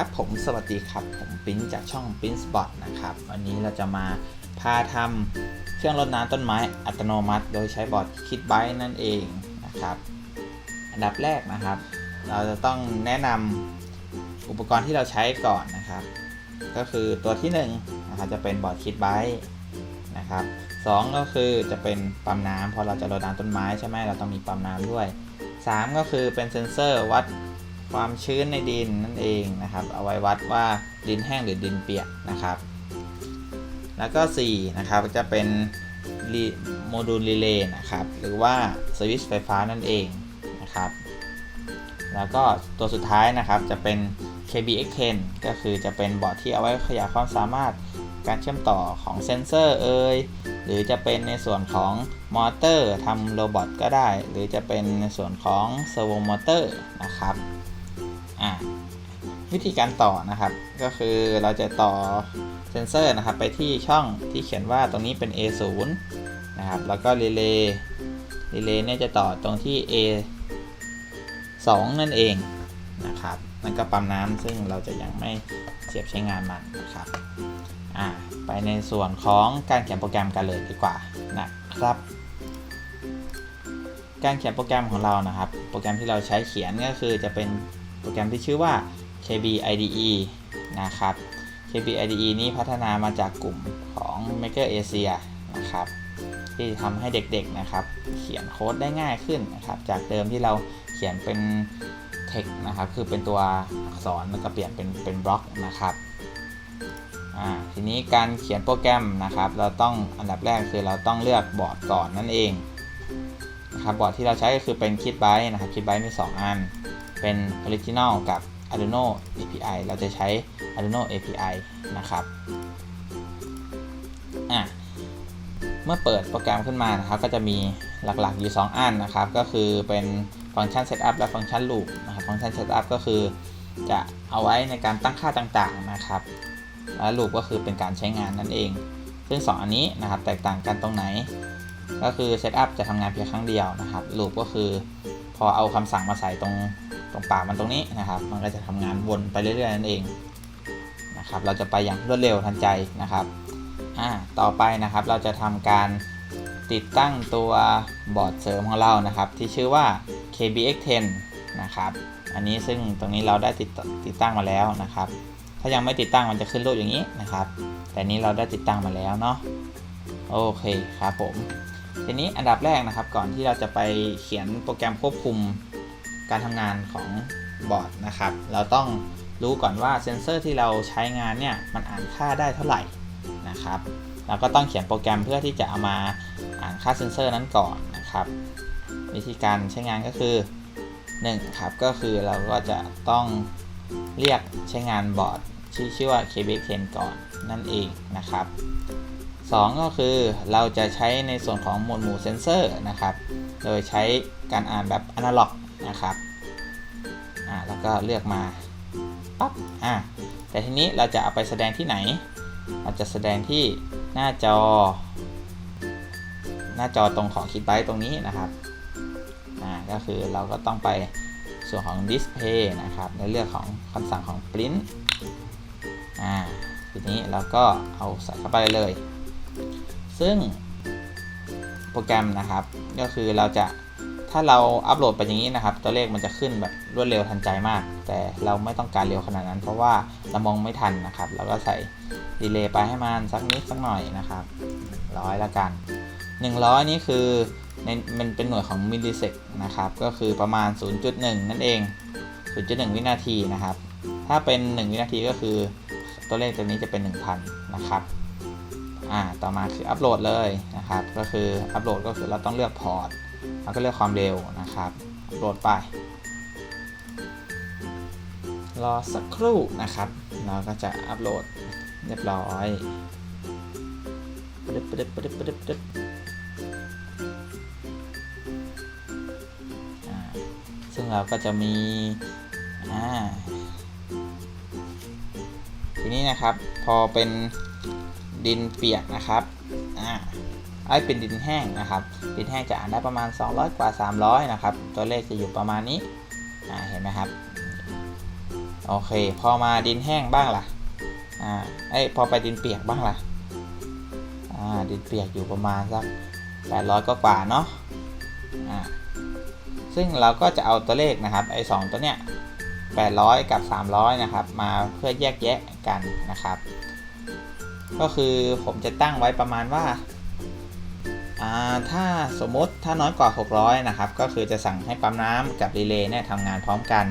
ครับผมสวัสดีครับ ผมปิ้นจากช่องปิ้นสปอตนะครับ วันนี้เราจะมาพาทำเครื่องรดน้ำต้นไม้อัตโนมัติ โดยใช้บอร์ดคิดไบนั่นเองนะครับ อันดับแรกนะครับ เราจะต้องแนะนำอุปกรณ์ที่เราใช้ก่อนนะครับ ก็คือตัวที่1นงนะครับจะเป็นบอร์ดคิดไบนะครับสองก็คือจะเป็นปั๊มน้ำพราะเราจะรดน้ำต้นไม้ใช่ไหมเราต้องมีปั๊มน้ำด้วย 3 ก็คือเป็นเซ็นเซอร์วัด ความชื้นในดินนั่นเองนะครับ เอาไว้วัดว่าดินแห้งหรือดินเปียกนะครับ แล้วก็4นะครับจะเป็นโมดูลรีเลย์นะครับ หรือว่าสวิตช์ไฟฟ้านั่นเองนะครับ แล้วก็ตัวสุดท้ายนะครับจะเป็น KBX10 ก็คือจะเป็นบอร์ดที่เอาไว้ขยายความสามารถการเชื่อมต่อของเซนเซอร์เอ่ยหรือจะเป็นในส่วนของมอเตอร์ทำโรบอทก็ได้ หรือจะเป็นในส่วนของเซอร์โวมอเตอร์นะครับ อ่าวิธีการต่อนะครับ ก็คือเราจะต่อเซนเซอร์นะครับ ไปที่ช่องที่เขียนว่าตรงนี้เป็น A0 นะครับ แล้วก็รีเลย์รีเลย์เนี่ยจะต่อตรงที่ A2 นั่นเองนะครับนั่นก็ปั๊มน้ำซึ่งเราจะยังไม่เสียบใช้งานมันนะครับอ่าไปในส่วนของการเขียนโปรแกรมกันเลยดีกว่านะครับ การเขียนโปรแกรมของเรานะครับ โปรแกรมที่เราใช้เขียนก็คือจะเป็น โปรแกรมที่ชื่อว่า KB IDE นะครับ KB IDE นี้พัฒนามาจากกลุ่มของ Maker Asia นะครับ ที่ทำให้เด็กๆนะครับ เขียนโค้ดได้ง่ายขึ้นนะครับ จากเดิมที่เราเขียนเป็น text นะครับ คือเป็นตัวอักษรแล้วก็เปลี่ยนเป็นเป็นบล็อกนะครับทีนี้การเขียนโปรแกรมนะครับ เราต้องอันดับแรกคือเราต้องเลือกบอร์ดก่อนนั่นเองนะครับบอร์ดที่เราใช้ก็คือเป็นคิดไบนะครับคิดไบมี 2 อัน เป็น Original กับ Arduino API เราจะใช้ Arduino API นะครับอะเมื่อเปิดโปรแกรมขึ้นมานะครับ ก็จะมีหลักๆอยู่ 2 อันนะครับ ก็คือเป็นฟังก์ชัน Setup และฟังก์ชัน Loop นะครับ ฟังก์ชัน Setup ก็คือจะเอาไว้ในการตั้งค่าต่างๆนะครับ และลูปก็คือเป็นการใช้งานนั่นเอง ซึ่ง 2 อันนี้นะครับ แตกต่างกันตรงไหน ก็คือเซตอัพจะทำงานเพียงครั้งเดียวนะครับลูปก็คือพอเอาคำสั่งมาใส่ตรง ตรงปากมันตรงนี้นะครับ มันก็จะทำงานวนไปเรื่อยๆนั่นเองนะครับเราจะไปอย่างรวดเร็วทันใจนะครับอ่าต่อไปนะครับเราจะทำการติดตั้งตัวบอร์ดเสริมของเรานะครับ ที่ชื่อว่า KBX10 นะครับอันนี้ซึ่งตรงนี้เราได้ติดติดตั้งมาแล้วนะครับ ถ้ายังไม่ติดตั้งมันจะขึ้นรูปอย่างนี้นะครับ แต่นี้เราได้ติดตั้งมาแล้วเนาะโอเคครับผมทีนี้อันดับแรกนะครับก่อนที่เราจะไปเขียนโปรแกรมควบคุม การทำงานของบอร์ดนะครับ เราต้องรู้ก่อนว่าเซนเซอร์ที่เราใช้งานเนี่ยมันอ่านค่าได้เท่าไหร่นะครับเราก็ต้องเขียนโปรแกรมเพื่อที่จะเอามาอ่านค่าเซนเซอร์นั้นก่อนนะครับ วิธีการใช้งานก็คือ1ครับก็คือเราก็จะต้องเรียกใช้งานบอร์ดที่ชื่อว่า KBX10 ก่อนนั่นเองนะครับ 2 ก็คือเราจะใช้ในส่วนของหมวดหมู่เซนเซอร์นะครับ โดยใช้การอ่านแบบอนาล็อก นะครับอ่าแล้วก็เลือกมาปั๊บอ่าแต่ทีนี้เราจะเอาไปแสดงที่ไหน เราจะแสดงที่หน้าจอ หน้าจอตรงของคิดไบต์ตรงนี้นะครับอ่าก็คือเราก็ต้องไปส่วนของ Display นะครับในเรื่องของคำสั่งของ Print อ่าทีนี้เราก็เอาใส่เข้าไปเลย ซึ่งโปรแกรมนะครับ ก็คือเราจะ ถ้าเราอัปโหลดไปอย่างนี้นะครับ ตัวเลขมันจะขึ้นแบบรวดเร็วทันใจมาก แต่เราไม่ต้องการเร็วขนาดนั้น เพราะว่าเรามองไม่ทันนะครับเราก็ใส่ดีเลย์ไปให้มันสักนิดสักหน่อยนะครับร้อยละกัน 100 นี่คือในมันเป็นหน่วยของมิลลิเซกนะครับ ก็คือประมาณ 0.1 นั่นเอง 0.1 วินาทีนะครับ ถ้าเป็น 1 วินาทีก็คือตัวเลขตัวนี้จะเป็น 1,000 นะครับ อ่า ต่อมาคืออัปโหลดเลยนะครับ ก็คืออัปโหลดก็คือเราต้องเลือกพอร์ต แล้วก็เลือกความเร็วนะครับโหลดไป รอสักครู่นะครับ เราก็จะอัปโหลดเรียบร้อยปึ๊ดปึ๊ดปึ๊ดปึ๊ดปึ๊ดซึ่งเราก็จะมีอ่าทีนี้นะครับ พอเป็นดินเปียกนะครับอ่าไอ้เป็นดินแห้งนะครับ ดินแห้งจะอ่านได้ประมาณ 200 กว่า 300 นะครับ ตัวเลขจะอยู่ประมาณนี้เห็นไหมครับ โอเค พอมาดินแห้งบ้างล่ะอ่าเอ้พอไปดินเปียกบ้างล่ะอ่าดินเปียกอยู่ประมาณสัก 800ก็กว่าเนาะอ่าซึ่งเราก็จะเอาตัวเลขนะครับไอ้สองตัวเนี้ย800 กับ 300 นะครับ มาเพื่อแยกแยะกันนะครับ ก็คือผมจะตั้งไว้ประมาณว่า ถ้าสมมติถ้าน้อยกว่า 600 นะครับ ก็คือจะสั่งให้ปั๊มน้ำกับรีเลย์เนี่ยทำงานพร้อมกัน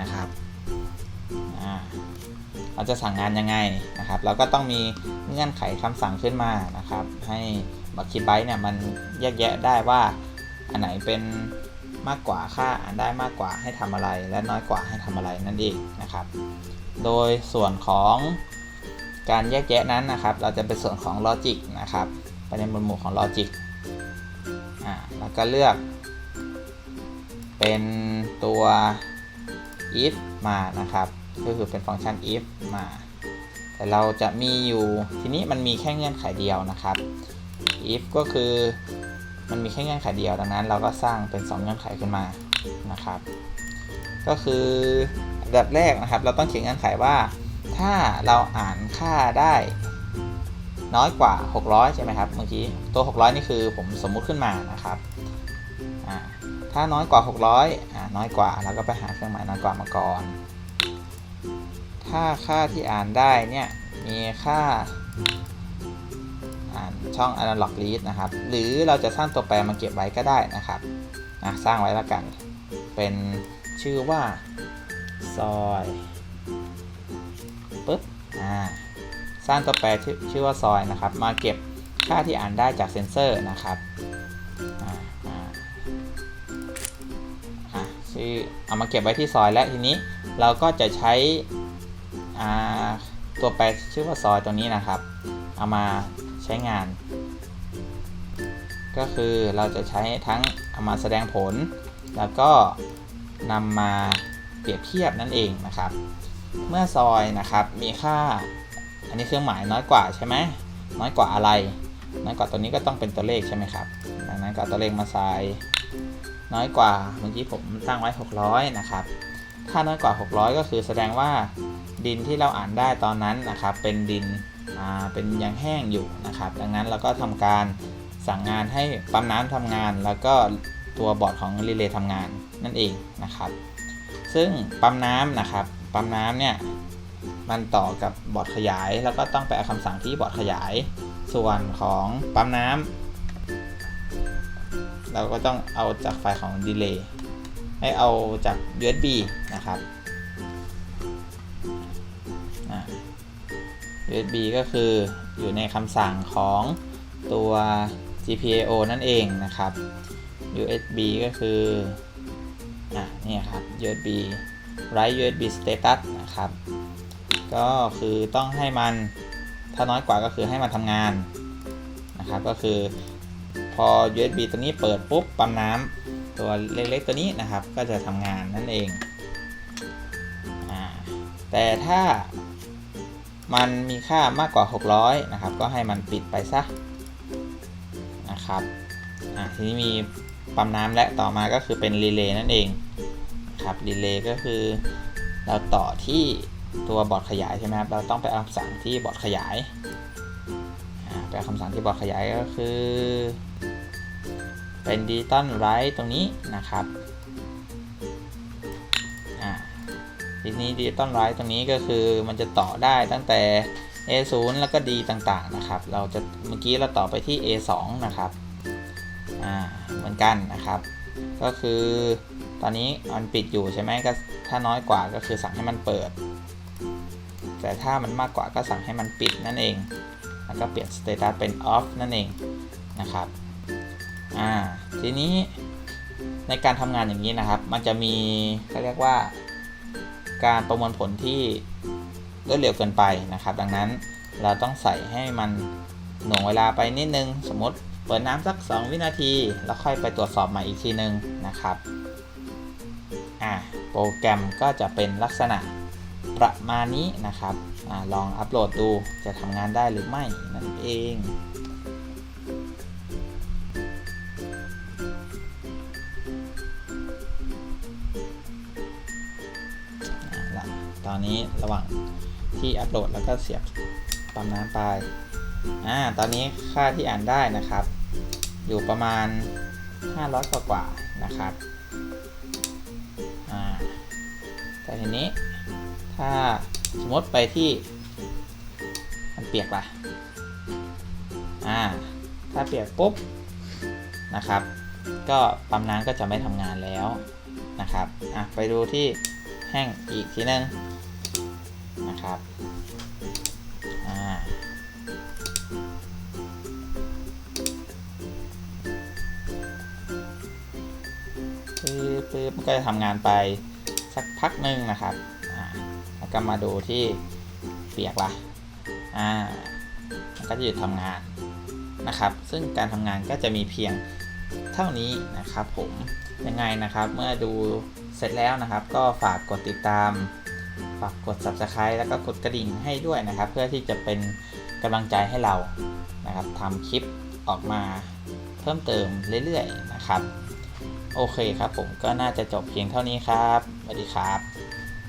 นะครับเราจะสั่งงานยังไงนะครับ เราก็ต้องมีเงื่อนไขคำสั่งขึ้นมานะครับ ให้บัคคิไบต์เนี่ยมันแยกแยะได้ว่า อันไหนเป็นมากกว่าค่าอ่านได้มากกว่าให้ทำอะไร และน้อยกว่าให้ทำอะไรนั่นเองนะครับ โดยส่วนของการแยกแยะนั้นนะครับ เราจะเป็นส่วนของลอจิกนะครับ ไปในหมวดหมู่ของลอจิกอ่าแล้วก็เลือก เป็นตัว if มานะครับ ก็คือเป็นฟังก์ชัน if มา แต่เราจะมีอยู่ทีนี้มันมีแค่เงื่อนไขเดียวนะครับ if ก็คือมันมีแค่เงื่อนไขเดียวดังนั้น เราก็สร้างเป็น 2 เงื่อนไขขึ้นมานะครับ ก็คืออันดับแรกนะครับ เราต้องเขียนเงื่อนไขว่า ถ้าเราอ่านค่าได้ น้อยกว่า 600 ใช่ไหมครับเมื่อกี้ตัว 600 นี่คือผมสมมุติขึ้นมานะครับถ้าน้อยกว่า 600อ่าน้อยกว่าเราก็ไปหาเครื่องหมายน้อยกว่ามาก่อน ถ้าค่าที่อ่านได้เนี่ยมีค่าอ่านช่อง analog read นะครับ หรือเราจะสร้างตัวแปรมาเก็บไว้ก็ได้นะครับนะสร้างไว้แล้วกัน เป็นชื่อว่าซอยปึ๊บอ่า สร้างตัวแปรชื่อว่าซอยนะครับ มาเก็บค่าที่อ่านได้จากเซนเซอร์นะครับอ่าชื่อเอามาเก็บไว้ที่ซอยและทีนี้เราก็จะใช้ตัวแปรชื่อว่าซอยตัวนี้นะครับ เอามาใช้งาน ก็คือเราจะใช้ทั้งเอามาแสดงผล แล้วก็นำมาเปรียบเทียบนั่นเองนะครับ เมื่อซอยนะครับมีค่า อันนี้เครื่องหมายน้อยกว่าใช่ไหมน้อยกว่าอะไร น้อยกว่าตัวนี้ก็ต้องเป็นตัวเลขใช่ไหมครับ ดังนั้นก็เอาตัวเลขมาใส่น้อยกว่าเมื่อกี้ผมตั้งไว้ 600 นะครับ ถ้าน้อยกว่า 600 ก็คือแสดงว่าดินที่เราอ่านได้ตอนนั้นนะครับ เป็นดินเป็นยังแห้งอยู่นะครับ ดังนั้นเราก็ทำการสั่งงานให้ปั๊มน้ำทำงาน แล้วก็ตัวบอร์ดของรีเลย์ทำงานนั่นเองนะครับ ซึ่งปั๊มน้ำนะครับ ปั๊มน้ำเนี่ย มันต่อกับบอร์ดขยาย แล้วก็ต้องไปเอาคำสั่งที่บอร์ดขยาย ส่วนของปั๊มน้ำเราก็ต้องเอาจากไฟล์ของ Delay ให้เอาจาก USB นะครับ USB ก็คืออยู่ในคำสั่งของตัว GPIO นั่นเองนะครับ USB ก็คืออะนี่ครับ USB write USB status นะครับ ก็คือต้องให้มันถ้าน้อยกว่าก็คือให้มันทำงานนะครับก็คือพอ USB ตัวนี้เปิดปุ๊บปั๊มน้ำตัวเล็กๆตัวนี้นะครับ ก็จะทำงานนั่นเองอแต่ถ้ามันมีค่ามากกว่า 600 นะครับ ก็ให้มันปิดไปซะนะครับทีนี้มีปั๊มน้ำและต่อมาก็คือเป็นรีเลย์นั่นเองครับรีเลย์ก็คือเราต่อที่ ตัวบอร์ดขยายใช่ไหมครับเราต้องไปเอาคำสั่งที่บอร์ดขยายไปเอาคำสั่งที่บอร์ดขยายก็คือ เป็นดิจิตอลไรต์ตรงนี้นะครับอ่าทีนี้ดิจิตอลไรต์ตรงนี้ก็คือมันจะต่อได้ตั้งแต่ A0 แล้วก็ D ต่างๆนะครับ เราจะเมื่อกี้เราต่อไปที่ A2 นะครับอ่าเหมือนกันนะครับ ก็คือตอนนี้มันปิดอยู่ใช่ไหมก็ถ้าน้อยกว่าก็คือสั่งให้มันเปิด แต่ถ้ามันมากกว่าก็สั่งให้มันปิดนั่นเอง แล้วก็เปลี่ยน status เป็น off นั่นเองนะครับ อ่า ทีนี้ในการทำงานอย่างนี้นะครับ มันจะมีเขาเรียกว่า การประมวลผลที่รวดเร็วเกินไปนะครับ ดังนั้นเราต้องใส่ให้มันหน่วงเวลาไปนิดนึง สมมติเปิดน้ำสัก 2 วินาที แล้วค่อยไปตรวจสอบใหม่อีกทีนึงนะครับ อ่า โปรแกรมก็จะเป็นลักษณะ ประมาณนี้นะครับอลองอัปโหลดดูจะทำงานได้หรือไม่นั่นเองตอนนี้ระหว่างที่อัปโหลดแล้วก็เสียบปั๊มน้ำไปอ่าตอนนี้ค่าที่อ่านได้นะครับ อยู่ประมาณ 500 กว่ากว่านะครับอ่าแต่ทีนี้ ถ้าสมมติไปที่มันเปียกล่ะอ่า ถ้าเปียกปุ๊บนะครับ ก็ปั๊มน้ำก็จะไม่ทำงานแล้วนะครับอะไปดูที่แห้งอีกทีนึงนะครับอ่าปื๊บปื๊บมันก็จะทำงานไปสักพักหนึ่งนะครับ แล้วก็มาดูที่เปียกละอ่ามันก็จะหยุดทำงานนะครับ ซึ่งการทำงานก็จะมีเพียงเท่านี้นะครับ ผมยังไงนะครับ เมื่อดูเสร็จแล้วนะครับ ก็ฝากกดติดตาม ฝากกด subscribe แล้วก็กดกระดิ่งให้ด้วยนะครับ เพื่อที่จะเป็นกำลังใจให้เรานะครับทำคลิปออกมาเพิ่มเติมเรื่อยๆนะครับ โอเคครับผมก็น่าจะจบเพียงเท่านี้ครับสวัสดีครับ